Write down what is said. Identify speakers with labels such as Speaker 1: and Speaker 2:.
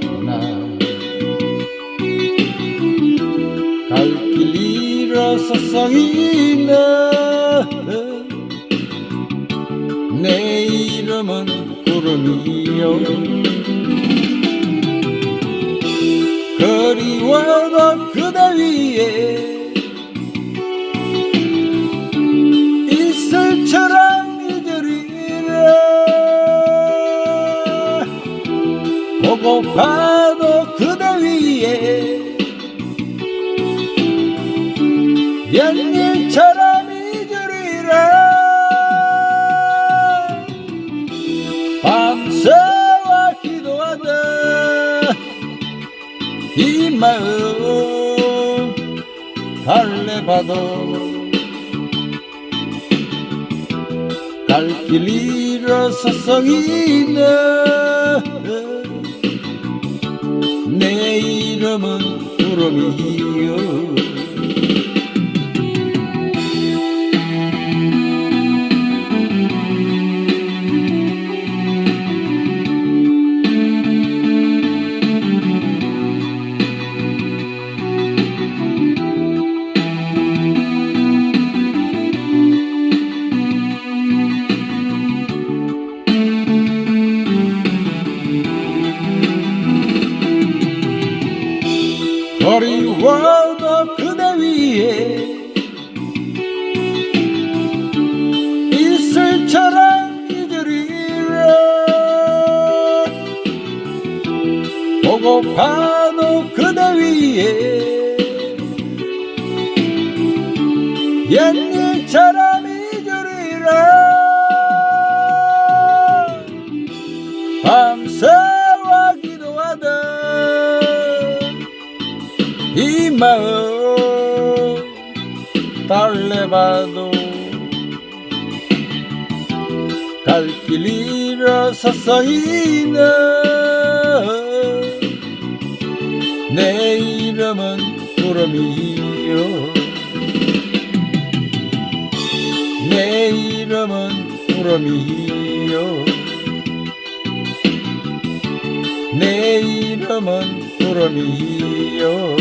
Speaker 1: 떠났구나. 갈 길 잃어서 잉내 이름은 구름이요. 그리워던 그대 위에 보고파도 그대 위에 연일처럼 잊으리라. 밤새와 기도하다 이 마음 달래봐도 갈 길 잃어서 이네 내 이름은 구름이요 거리와도 그대 위에 이슬처럼 잊으리라 보고파 마음 달래봐도 갈 길 잃어서 이네 내 이름은 구름이요. 내 이름은 구름이요. 내 이름은 구름이요